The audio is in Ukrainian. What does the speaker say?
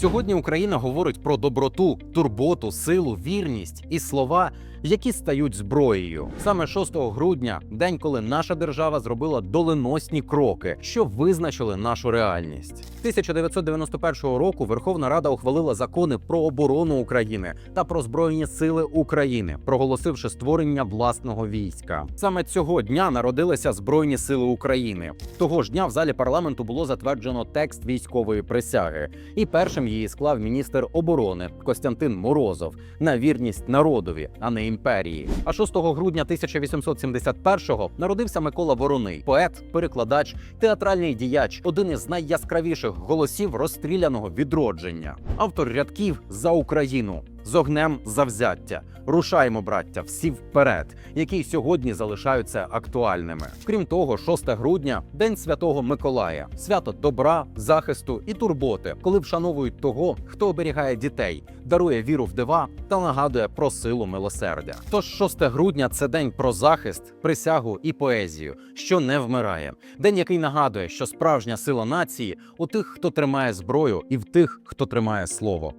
Сьогодні Україна говорить про доброту, турботу, силу, вірність. І слова, які стають зброєю. Саме 6 грудня, день, коли наша держава зробила доленосні кроки, що визначили нашу реальність. 1991 року Верховна Рада ухвалила закони про оборону України та про збройні сили України, проголосивши створення власного війська. Саме цього дня народилися Збройні Сили України. Того ж дня в залі парламенту було затверджено текст військової присяги, і першим її склав міністр оборони Костянтин Морозов на вірність народові, а не імперії. А 6 грудня 1871-го народився Микола Вороний, поет, перекладач, театральний діяч, один із найяскравіших голосів розстріляного відродження, автор рядків за Україну. З огнем завзяття. Рушаймо, браття, всі вперед, які сьогодні залишаються актуальними. Крім того, 6 грудня день святого Миколая, свято добра, захисту і турботи, коли вшановують того, хто оберігає дітей, дарує віру в дива та нагадує про силу милосердя. Тож 6 грудня це день про захист, присягу і поезію, що не вмирає. День, який нагадує, що справжня сила нації у тих, хто тримає зброю, і в тих, хто тримає слово.